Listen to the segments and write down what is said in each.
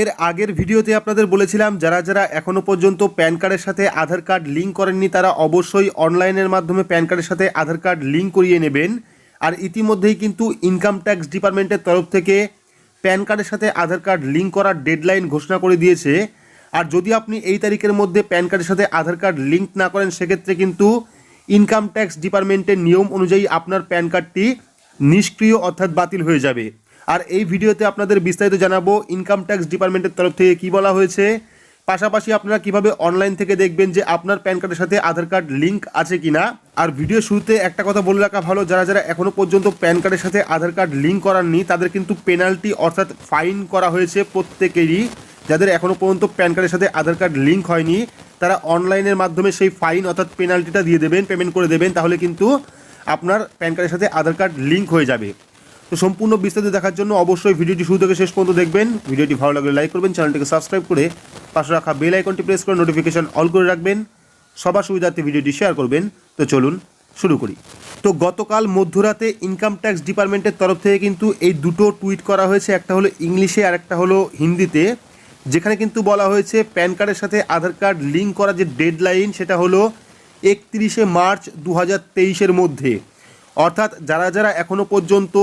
এর আগের ভিডিওতে আপনাদের বলেছিলাম, যারা যারা এখনও পর্যন্ত প্যান কার্ডের সাথে আধার কার্ড লিঙ্ক করেননি, তারা অবশ্যই অনলাইনের মাধ্যমে প্যান কার্ডের সাথে আধার কার্ড লিঙ্ক করিয়ে নেবেন। আর ইতিমধ্যেই কিন্তু ইনকাম ট্যাক্স ডিপার্টমেন্টের তরফ থেকে প্যান কার্ডের সাথে আধার কার্ড লিঙ্ক করার ডেডলাইন ঘোষণা করে দিয়েছে। আর যদি আপনি এই তারিখের মধ্যে প্যান কার্ডের সাথে আধার কার্ড লিঙ্ক না করেন, সেক্ষেত্রে কিন্তু ইনকাম ট্যাক্স ডিপার্টমেন্টের নিয়ম অনুযায়ী আপনার প্যান কার্ডটি নিষ্ক্রিয় অর্থাৎ বাতিল হয়ে যাবে। আর এই ভিডিওতে আপনাদের বিস্তারিত জানাব ইনকাম ট্যাক্স ডিপার্টমেন্টের তরফ থেকে কী বলা হয়েছে। পাশাপাশি আপনারা কীভাবে অনলাইন থেকে দেখবেন যে আপনার প্যান কার্ডের সাথে আধার কার্ড লিঙ্ক আছে কি না আর ভিডিও শুরুতে একটা কথা বলে রাখা ভালো, যারা যারা এখনও পর্যন্ত প্যান কার্ডের সাথে আধার কার্ড লিঙ্ক করাননি, তাদের কিন্তু পেনাল্টি অর্থাৎ ফাইন করা হয়েছে প্রত্যেকেরই। যাদের এখনও পর্যন্ত প্যান কার্ডের সাথে আধার কার্ড লিঙ্ক হয়নি, তারা অনলাইনের মাধ্যমে সেই ফাইন অর্থাৎ পেনাল্টিটা দিয়ে দেবেন পেমেন্ট করে দেবেন, তাহলে কিন্তু আপনার প্যান কার্ডের সাথে আধার কার্ড লিঙ্ক হয়ে যাবে। তো সম্পূর্ণ বিস্তারিত দেখার জন্য অবশ্যই ভিডিওটি শুরু থেকে শেষ পর্যন্ত দেখবেন। ভিডিওটি ভালো লাগলে লাইক করবেন, চ্যানেলটিকে সাবস্ক্রাইব করে পাশে রাখা বেল আইকনটি প্রেস করে নোটিফিকেশন অল করে রাখবেন। সবার সুবিধার্থে ভিডিওটি শেয়ার করবেন। তো চলুন শুরু করি। তো গতকাল মধ্যরাতে ইনকাম ট্যাক্স ডিপার্টমেন্টের তরফ থেকে কিন্তু এই দুটো টুইট করা হয়েছে। একটা হলো ইংলিশে আর একটা হলো হিন্দিতে। যেখানে কিন্তু বলা হয়েছে প্যান কার্ডের সাথে আধার কার্ড লিঙ্ক করার যে ডেডলাইন সেটা হলো একত্রিশে মার্চ দু হাজার মধ্যে। অর্থাৎ যারা যারা এখনও পর্যন্ত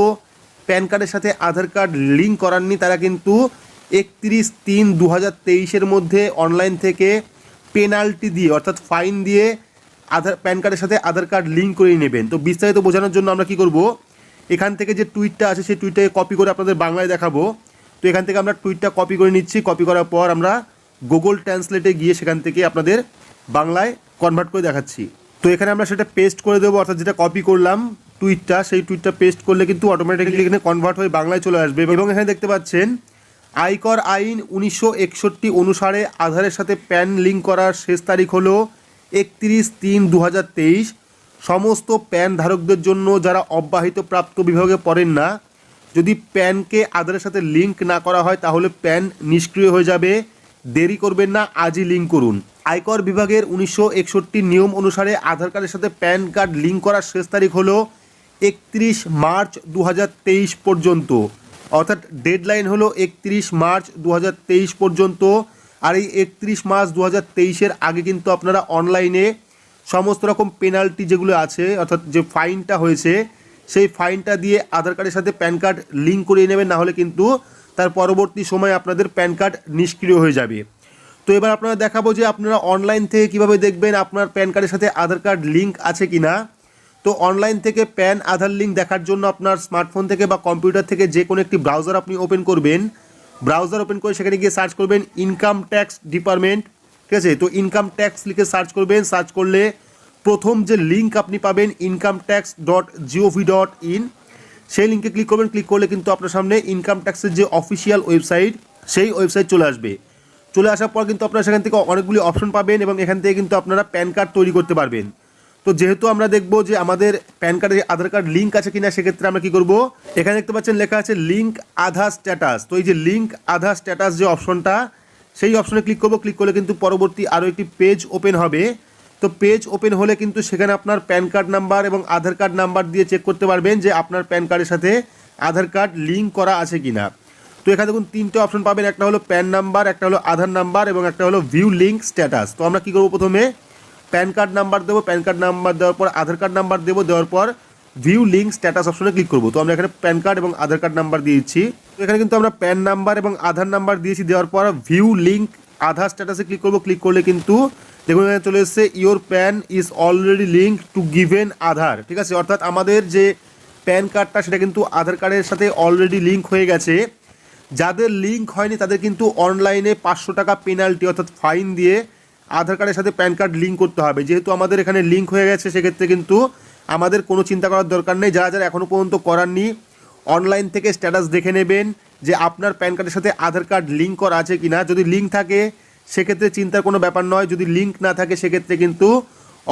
প্যান কার্ডের সাথে আধার কার্ড লিঙ্ক করাননি, তারা কিন্তু একত্রিশ তিন দু হাজার তেইশের মধ্যে অনলাইন থেকে পেনাল্টি দিয়ে, অর্থাৎ ফাইন দিয়ে আধার, প্যান কার্ডের সাথে আধার কার্ড লিঙ্ক করে নেবেন। তো বিস্তারিত বোঝানোর জন্য আমরা কি করব? এখান থেকে যে টুইটটা আছে, সেই টুইটটাকে কপি করে আপনাদের বাংলায় দেখাবো। তো এখান থেকে আমরা টুইটটা কপি করে নিচ্ছি। কপি করার পর আমরা গুগল ট্রান্সলেটে গিয়ে সেখান থেকে আপনাদের বাংলায় কনভার্ট করে দেখাচ্ছি। তো এখানে আমরা সেটা পেস্ট করে দেবো, অর্থাৎ যেটা কপি করলাম টুইটটা, সেই টুইটটা পেস্ট করলে কিন্তু অটোমেটিক্যালি এখানে কনভার্ট হয়ে বাংলায় চলে আসবে। এবং এখানে দেখতে পাচ্ছেন, আয়কর আইন উনিশশো একষট্টি অনুসারে আধারের সাথে প্যান লিঙ্ক করার শেষ তারিখ হলো একত্রিশ তিন দু সমস্ত প্যান ধারকদের জন্য যারা অব্যাহিত প্রাপ্ত বিভাগে পড়েন না, যদি প্যানকে আধারের সাথে লিঙ্ক না করা হয়, তাহলে প্যান নিষ্ক্রিয় হয়ে যাবে। দেরি করবেন না, আজই লিঙ্ক করুন। আয়কর বিভাগের উনিশশো নিয়ম অনুসারে আধার কার্ডের সাথে প্যান কার্ড লিঙ্ক করার শেষ তারিখ হলো একত্রিশ মার্চ দু হাজার তেইশ পর্যন্ত। অর্থাৎ ডেডলাইন হলো একত্রিশ মার্চ দু হাজার তেইশ পর্যন্ত। আর এই একত্রিশ মার্চ দু তেইশের আগে কিন্তু আপনারা অনলাইনে সমস্ত রকম পেনাল্টি যেগুলো আছে, অর্থাৎ যে ফাইনটা হয়েছে, সেই ফাইনটা দিয়ে আধার কার্ডের সাথে প্যান কার্ড লিঙ্ক করিয়ে নেবেন না হলে কিন্তু তার পরবর্তী সময় আপনাদের প্যান কার্ড নিষ্ক্রিয় হয়ে যাবে। তো এবার আপনারা দেখাবো যে আপনারা অনলাইন থেকে কীভাবে দেখবেন আপনার প্যান কার্ডের সাথে আধার কার্ড লিঙ্ক আছে কি না তো অনলাইন থেকে প্যান আধার লিঙ্ক দেখার জন্য আপনার স্মার্টফোন থেকে বা কম্পিউটার থেকে যে কোনো একটি ব্রাউজার আপনি ওপেন করবেন। ব্রাউজার ওপেন করে সেখানে গিয়ে সার্চ করবেন ইনকাম ট্যাক্স ডিপার্টমেন্ট ঠিক আছে? তো ইনকাম ট্যাক্স লিখে সার্চ করবেন। সার্চ করলে প্রথম যে লিঙ্ক আপনি পাবেন income tax dot G O V dot লিঙ্কে ক্লিক করবেন। ক্লিক করলে কিন্তু আপনার সামনে ইনকাম ট্যাক্সের যে অফিসিয়াল ওয়েবসাইট সেই ওয়েবসাইট চলে আসবে। চলে আসার পর কিন্তু আপনারা সেখান থেকে অনেকগুলি অপশন পাবেন এবং এখান থেকে কিন্তু আপনারা প্যান কার্ড তৈরি করতে পারবেন। তো যেহেতু আমরা দেখব যে আমাদের প্যান কার্ডে আধার কার্ড লিঙ্ক আছে কিনা, সেক্ষেত্রে আমরা কি করব? এখানে দেখতে পাচ্ছেন লেখা আছে লিঙ্ক আধার স্ট্যাটাস তো এই যে লিঙ্ক আধার স্ট্যাটাস যে অপশনটা সেই অপশনে ক্লিক করব। ক্লিক করলে কিন্তু পরবর্তী আরও একটি পেজ ওপেন হবে। তো পেজ ওপেন হলে কিন্তু সেখানে আপনার প্যান কার্ড নাম্বার এবং আধার কার্ড নাম্বার দিয়ে চেক করতে পারবেন যে আপনার প্যান কার্ডের সাথে আধার কার্ড লিঙ্ক করা আছে কিনা। তো এখানে দেখুন, তিনটে অপশন পাবেন। একটা হলো প্যান নাম্বার, একটা হলো আধার নাম্বার এবং একটা হলো ভিউ লিঙ্ক স্ট্যাটাস তো আমরা কী করব প্রথমে? প্যান কার্ড নাম্বার দেবো, প্যান কার্ড নাম্বার দেওয়ার পর আধার কার্ড নাম্বার দেবো, দেওয়ার পর ভিউ লিঙ্ক স্ট্যাটাস অপশনে ক্লিক করব। তো আমরা এখানে প্যান কার্ড এবং আধার কার্ড নাম্বার দিয়েছি। তো এখানে কিন্তু আমরা প্যান নাম্বার এবং আধার নাম্বার দিয়েছি, দেওয়ার পর ভিউ লিঙ্ক আধার স্ট্যাটাসে ক্লিক করব। ক্লিক করলে কিন্তু দেখুন এখানে চলে এসছে your pan is already link to given Aadhaar. ঠিক আছে, অর্থাৎ আমাদের যে প্যান কার্ডটা সেটা কিন্তু আধার কার্ডের সাথে অলরেডি লিঙ্ক হয়ে গেছে। যাদের লিঙ্ক হয়নি তাদের কিন্তু অনলাইনে পাঁচশো টাকা পেনাল্টি অর্থাৎ ফাইন দিয়ে আধার কার্ডের সাথে প্যান কার্ড লিঙ্ক করতে হবে। যেহেতু আমাদের এখানে লিঙ্ক হয়ে গেছে, সেক্ষেত্রে কিন্তু আমাদের কোনো চিন্তা করার দরকার নেই। যারা যারা এখনও পর্যন্ত করাননি অনলাইন থেকে স্ট্যাটাস দেখে নেবেন যে আপনার প্যান কার্ডের সাথে আধার কার্ড লিঙ্ক করা আছে কি না যদি লিঙ্ক থাকে, সেক্ষেত্রে চিন্তার কোনো ব্যাপার নয়। যদি লিঙ্ক না থাকে, সেক্ষেত্রে কিন্তু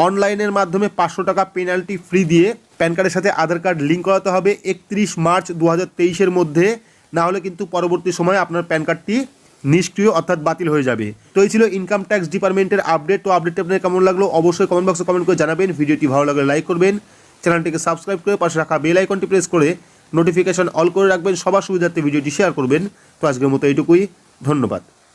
অনলাইনের মাধ্যমে পাঁচশো টাকা পেনাল্টি ফ্রি দিয়ে প্যান কার্ডের সাথে আধার কার্ড লিঙ্ক করাতে হবে। একত্রিশ মার্চ দু হাজার মধ্যে। না হলে কিন্তু পরবর্তী সময়ে আপনার প্যান কার্ডটি নিষ্ক্রিয় অর্থাৎ বাতিল হয়ে যাবে। তো এই ছিল ইনকাম ট্যাক্স ডিপার্টমেন্টের আপডেট তো আপডেট আপনার কেমন লাগল? অবশ্যই কমেন্ট বক্সে কমেন্ট করে জানাবেন। ভিডিওটি ভালো লাগলে লাইক করবেন। চ্যানেলটিকে সাবস্ক্রাইব করে পাশে রাখা বেল আইকনটি প্রেস করে নোটিফিকেশন অল করে রাখবেন। সবার সুবিধার্থে ভিডিওটি শেয়ার করবেন। তো আজকের মতো এইটুকুই। ধন্যবাদ।